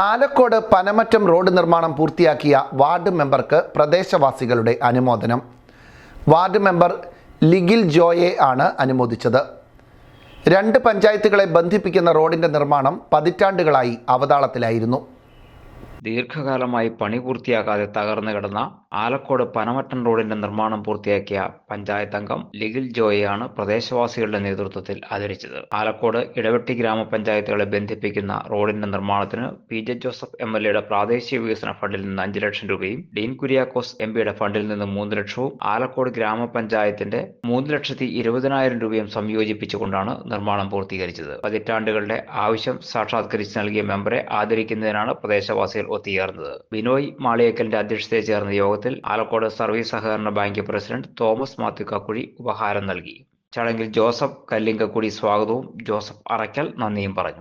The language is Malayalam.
ആലക്കോട് പനമറ്റം റോഡ് നിർമ്മാണം പൂർത്തിയാക്കിയ വാർഡ് മെമ്പർക്ക് പ്രദേശവാസികളുടെ അനുമോദനം. വാർഡ് മെമ്പർ ലിഗിൽ ജോയെ ആണ് അനുമോദിച്ചത്. രണ്ട് പഞ്ചായത്തുകളെ ബന്ധിപ്പിക്കുന്ന റോഡിന്റെ നിർമ്മാണം പതിറ്റാണ്ടുകളായി അവതാളത്തിലായിരുന്നു. ദീർഘകാലമായി പണി പൂർത്തിയാക്കാതെ തകർന്നു കിടന്ന ആലക്കോട് പനമറ്റം റോഡിന്റെ നിർമ്മാണം പൂർത്തിയാക്കിയ പഞ്ചായത്ത് അംഗം ലിഗിൽ ജോയെയാണ് പ്രദേശവാസികളുടെ നേതൃത്വത്തിൽ ആദരിച്ചത്. ആലക്കോട് ഇടവെട്ടി ഗ്രാമപഞ്ചായത്തുകളെ ബന്ധിപ്പിക്കുന്ന റോഡിന്റെ നിർമ്മാണത്തിന് P J Joseph M L എയുടെ പ്രാദേശിക വികസന ഫണ്ടിൽ നിന്ന് അഞ്ച് ലക്ഷം രൂപയും ഡീൻ കുര്യാക്കോസ് എം പിയുടെ ഫണ്ടിൽ നിന്ന് മൂന്ന് ലക്ഷവും ആലക്കോട് ഗ്രാമപഞ്ചായത്തിന്റെ മൂന്ന് ലക്ഷത്തി ഇരുപതിനായിരം രൂപയും സംയോജിപ്പിച്ചുകൊണ്ടാണ് നിർമ്മാണം പൂർത്തീകരിച്ചത്. പതിറ്റാണ്ടുകളുടെ ആവശ്യം സാക്ഷാത്കരിച്ച് നൽകിയ മെമ്പറെ ആദരിക്കുന്നതിനാണ് പ്രദേശവാസികൾ ഒത്തുചേർന്നത്. ബിനോയ് മാളിയേക്കലിന്റെ അധ്യക്ഷതയിൽ ചേർന്ന യോഗത്തിൽ ആലക്കോട് സർവീസ് സഹകരണ bank president Thomas Mathew Kakkuzhi ഉപഹാരം നൽകി. ചടങ്ങിൽ ജോസഫ് കല്ലിങ്കക്കുടി സ്വാഗതവും ജോസഫ് അറയ്ക്കൽ നന്ദിയും പറഞ്ഞു.